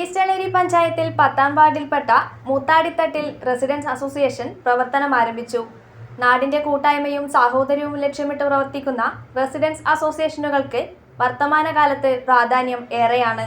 ഈസ്റ്റേണേരി പഞ്ചായത്തിൽ പത്താം വാർഡിൽപ്പെട്ട മൂത്താടിത്തട്ടിൽ residence association പ്രവർത്തനം ആരംഭിച്ചു. നാടിന്റെ കൂട്ടായ്മയും സാഹോദര്യവും ലക്ഷ്യമിട്ട് പ്രവർത്തിക്കുന്ന റെസിഡൻസ് അസോസിയേഷനുകൾക്ക് വർത്തമാനകാലത്ത് പ്രാധാന്യം ഏറെയാണ്.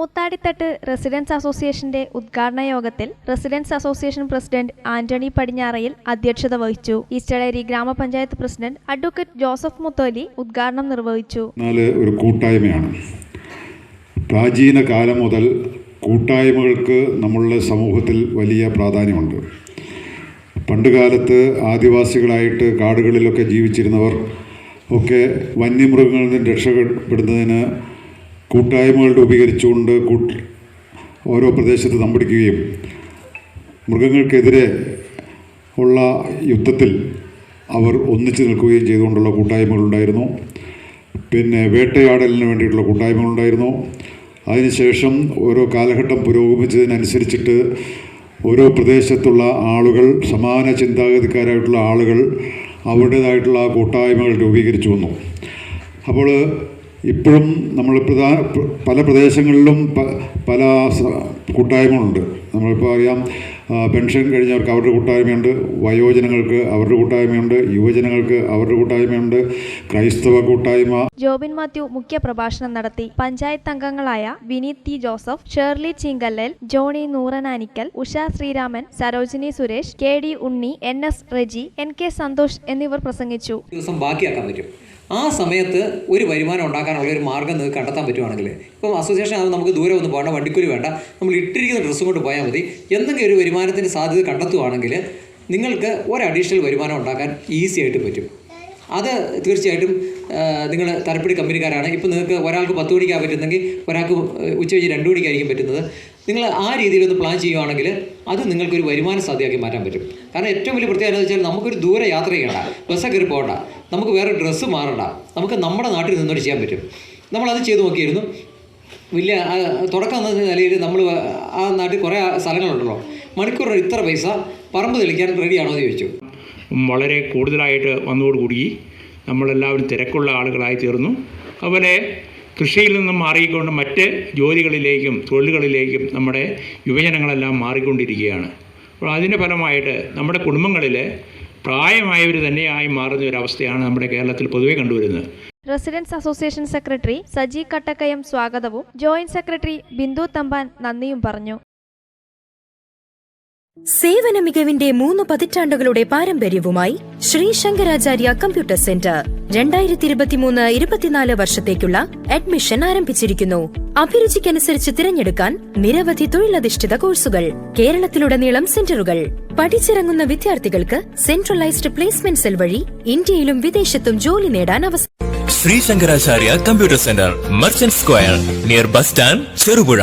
മൂത്താടിത്തട്ട് റെസിഡൻസ് അസോസിയേഷന്റെ ഉദ്ഘാടന യോഗത്തിൽ residence association president Antony Padinjarayil അധ്യക്ഷത വഹിച്ചു. ഈസ്റ്റളേരി ഗ്രാമപഞ്ചായത്ത് പ്രസിഡന്റ് അഡ്വക്കേറ്റ് ജോസഫ് മുത്തോലി ഉദ്ഘാടനം നിർവഹിച്ചു. ഒരു കൂട്ടായ്മയാണ്. പ്രാചീന കാലം മുതൽ കൂട്ടായ്മകൾക്ക് നമ്മളുടെ സമൂഹത്തിൽ വലിയ പ്രാധാന്യമുണ്ട്. പണ്ടുകാലത്ത് ആദിവാസികളായിട്ട് കാടുകളിലൊക്കെ ജീവിച്ചിരുന്നവർ ഒക്കെ വന്യമൃഗങ്ങളിൽ നിന്ന് രക്ഷപ്പെടുന്നതിന് കൂട്ടായ്മകൾ രൂപീകരിച്ചുകൊണ്ട് കൂട്ട് ഓരോ പ്രദേശത്ത് തമ്പടിക്കുകയും മൃഗങ്ങൾക്കെതിരെ ഉള്ള യുദ്ധത്തിൽ അവർ ഒന്നിച്ചു നിൽക്കുകയും ചെയ്തുകൊണ്ടുള്ള കൂട്ടായ്മകളുണ്ടായിരുന്നു. പിന്നെ വേട്ടയാടലിന് വേണ്ടിയിട്ടുള്ള കൂട്ടായ്മകളുണ്ടായിരുന്നു. അതിനുശേഷം ഓരോ കാലഘട്ടം പുരോഗമിച്ചതിനനുസരിച്ചിട്ട് ഓരോ പ്രദേശത്തുള്ള ആളുകൾ സമാന ചിന്താഗതിക്കാരായിട്ടുള്ള ആളുകൾ അവരുടേതായിട്ടുള്ള കൂട്ടായ്മകൾ രൂപീകരിച്ചു വന്നു. അപ്പോൾ ഇപ്പോഴും നമ്മൾ പ്രധാന പല പ്രദേശങ്ങളിലും പല കൂട്ടായ്മകളുണ്ട്. നമ്മളിപ്പോൾ അറിയാം പെൻഷൻ കഴിഞ്ഞവർക്ക് അവരുടെ കൂട്ടായ്മയുണ്ട് വയോജനങ്ങൾക്ക് അവരുടെ കൂട്ടായ്മയുണ്ട് യുവജനങ്ങൾക്ക് അവരുടെ കൂട്ടായ്മയുണ്ട് ക്രൈസ്തവ കൂട്ടായ്മ. ജോബിൻ മാത്യു മുഖ്യ പ്രഭാഷണം നടത്തി. പഞ്ചായത്ത് അംഗങ്ങളായ Vineeth T Joseph Shirley Chingallal Johny Nooranikkal Usha Sreeraman Sarojini Suresh K D Unni N S Reji N K Santhosh എന്നിവർ പ്രസംഗിച്ചു. ദിവസം ബാക്കിയാക്കാൻ പറ്റും. ആ സമയത്ത് ഒരു വരുമാനം ഉണ്ടാക്കാനുള്ള ഒരു മാർഗം നിങ്ങൾക്ക് കണ്ടെത്താൻ പറ്റുവാണെങ്കിൽ ഇപ്പം അസോസിയേഷൻ അത് നമുക്ക് ദൂരെ ഒന്നും പോകേണ്ട വണ്ടിക്കൂലി വേണ്ട നമ്മൾ ഇട്ടിരിക്കുന്ന ഡ്രസ്സും കൊണ്ട് പോയാൽ മതി. എന്തെങ്കിലും ഒരു വരുമാനത്തിന് സാധ്യത കണ്ടെത്തുവാണെങ്കിൽ നിങ്ങൾക്ക് ഒരു അഡീഷണൽ വരുമാനം ഉണ്ടാക്കാൻ ഈസി ആയിട്ട് പറ്റും. അത് തീർച്ചയായിട്ടും നിങ്ങൾ തരപ്പിടി കമ്പനിക്കാരാണ്. ഇപ്പം നിങ്ങൾക്ക് ഒരാൾക്ക് പത്ത് മണിക്കാണ് പറ്റുന്നെങ്കിൽ ഒരാൾക്ക് ഉച്ച കഴിഞ്ഞ് രണ്ട് മണിക്കായിരിക്കും പറ്റുന്നത്. നിങ്ങൾ ആ രീതിയിലൊന്ന് പ്ലാൻ ചെയ്യുവാണെങ്കിൽ അത് നിങ്ങൾക്കൊരു വരുമാന സാധ്യമാക്കി മാറ്റാൻ പറ്റും. കാരണം ഏറ്റവും വലിയ പ്രത്യേകത എന്ന് വെച്ചാൽ നമുക്കൊരു ദൂരെ യാത്ര ചെയ്യണ്ട. ബസ്സൊക്കെ കയറി പോകണ്ട. നമുക്ക് വേറെ ഡ്രസ്സ് മാറണ്ട. നമുക്ക് നമ്മുടെ നാട്ടിൽ നിന്നോട് ചെയ്യാൻ പറ്റും. നമ്മളത് ചെയ്ത് നോക്കിയിരുന്നു. വലിയ തുടക്കം എന്ന നിലയിൽ നമ്മൾ ആ നാട്ടിൽ കുറേ സ്ഥലങ്ങളുണ്ടല്ലോ. മണിക്കൂറിന് ഇത്ര പൈസ പറമ്പ് തെളിക്കാൻ റെഡിയാണോ എന്ന് ചോദിച്ചു. വളരെ കൂടുതലായിട്ട് വന്നതോടുകൂടി നമ്മളെല്ലാവരും തിരക്കുള്ള ആളുകളായി തീർന്നു. അതുപോലെ കൃഷിയിൽ നിന്നും മാറിക്കൊണ്ട് മറ്റ് ജോലികളിലേക്കും തൊഴിലുകളിലേക്കും നമ്മുടെ യുവജനങ്ങളെല്ലാം മാറിക്കൊണ്ടിരിക്കുകയാണ്. അപ്പോൾ അതിന്റെ ഫലമായിട്ട് നമ്മുടെ കുടുംബങ്ങളിൽ പ്രായമായവർ തന്നെയായി മാറുന്ന ഒരു അവസ്ഥയാണ് നമ്മുടെ കേരളത്തിൽ പൊതുവേ കണ്ടുവരുന്നത്. Residence association secretary Saji Kattakkayam സ്വാഗതവും. ജോയിന്റ് സെക്രട്ടറി ബിന്ദു തമ്പാൻ നന്ദിയും പറഞ്ഞു. സേവന മികവിന്റെ മൂന്ന് പതിറ്റാണ്ടുകളുടെ പാരമ്പര്യവുമായി ശ്രീ ശങ്കരാചാര്യ കമ്പ്യൂട്ടർ സെന്റർ രണ്ടായിരത്തി ഇരുപത്തിമൂന്ന് ഇരുപത്തിനാല് വർഷത്തേക്കുള്ള അഡ്മിഷൻ ആരംഭിച്ചിരിക്കുന്നു. അഭിരുചിക്കനുസരിച്ച് തിരഞ്ഞെടുക്കാൻ നിരവധി തൊഴിലധിഷ്ഠിത കോഴ്സുകൾ കേരളത്തിലുടനീളം സെന്ററുകൾ. പഠിച്ചിറങ്ങുന്ന വിദ്യാർത്ഥികൾക്ക് സെൻട്രലൈസ്ഡ് പ്ലേസ്മെന്റ് സെൽ വഴി ഇന്ത്യയിലും വിദേശത്തും ജോലി നേടാൻ അവസരം Sree Shankaracharya computer centre merchant square near bus stand Cherupuzha.